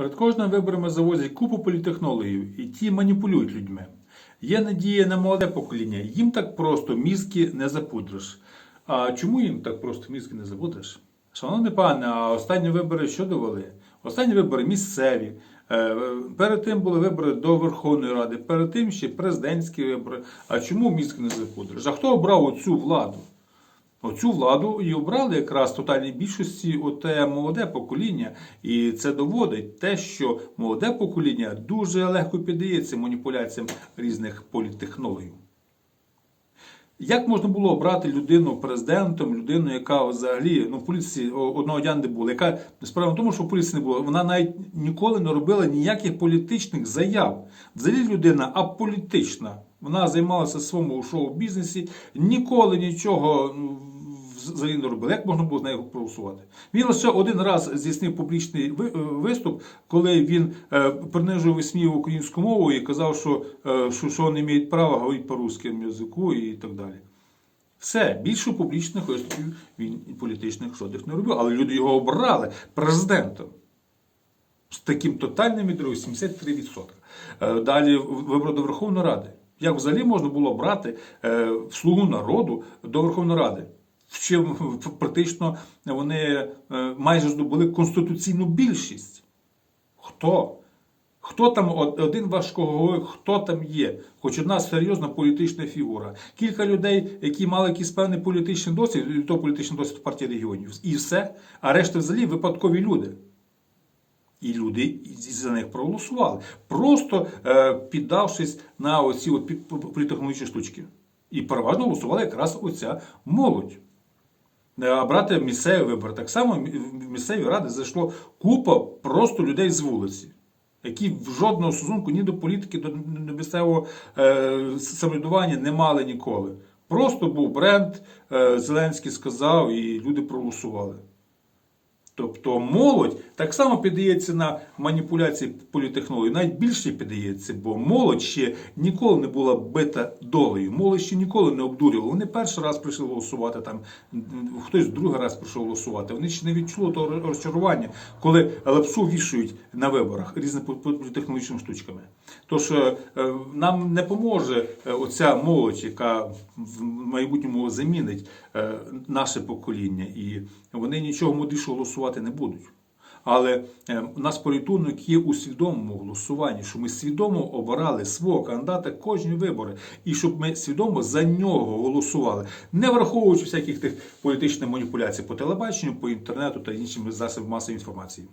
Перед кожними виборами завозять купу політехнологів, і ті маніпулюють людьми. Є надія на молоде покоління, їм так просто мізки не запудриш. А чому їм так просто мізки не запудриш? Шановне пане, а останні вибори що довели? Останні вибори місцеві. Е, Перед тим були вибори до Верховної Ради, перед тим ще президентські вибори. А чому мізки не запудриш? А хто обрав оцю владу? Оцю владу і обрали якраз в тотальній більшості оте молоде покоління. І це доводить те, що молоде покоління дуже легко піддається маніпуляціям різних політтехнологів. Як можна було обрати людину президентом, людину, яка взагалі ну в поліції одного дня не було, яка справа в тому, що в поліції не було, вона навіть ніколи не робила ніяких політичних заяв. Взагалі людина аполітична. Вона займалася своєму шоу-бізнесі, ніколи нічого ну, взагалі не робила. Як можна було з нею проголосувати? Він лише один раз здійснив публічний е, виступ, коли він е, принижував і українську мову і казав, що, е, що, що вони мають право говорити по русскому язику і так далі. Все, більше публічних виступів він і політичних жодних не робив, але люди його обрали президентом. З таким тотальним відривом 73%. Е, Далі вибори до Верховної Ради. Як взагалі можна було брати е, слугу народу до Верховної Ради? Ще практично вони е, майже здобули конституційну більшість. Хто? Хто там од- один важкоголовий, хто там є? Хоч одна серйозна політична фігура. Кілька людей, які мали якийсь певний політичний досвід, то політичний досвід партії регіонів. І все. А решта взагалі випадкові люди. І люди за них проголосували, просто е, піддавшись на оці от політехнологічні штучки. І переважно голосувала якраз оця молодь. Е, А брати місцеві вибори. Так само в місцеві ради зайшло купа просто людей з вулиці, які в жодного стосунку ні до політики, до до місцевого е, самоврядування не мали ніколи. Просто був бренд, е, Зеленський сказав, і люди проголосували. Тобто молодь так само піддається на маніпуляції політехнології, навіть більше піддається, бо молодь ще ніколи не була бита долею. Молодь ще ніколи не обдурювала. Вони перший раз прийшли голосувати там, хтось другий раз прийшов голосувати. Вони ще не відчули того розчарування, коли лапшу вішають на виборах різними політехнологічними штучками. Тож е, е, нам не поможе е, оця молодь, яка в майбутньому замінить наше покоління, і вони нічого мудрішого голосувати не будуть. Але е, нас порятунок є у свідомому голосуванні, що ми свідомо обирали свого кандидата кожні вибори, і щоб ми свідомо за нього голосували, не враховуючи всяких тих політичних маніпуляцій по телебаченню, по інтернету та іншим засобам масової інформації.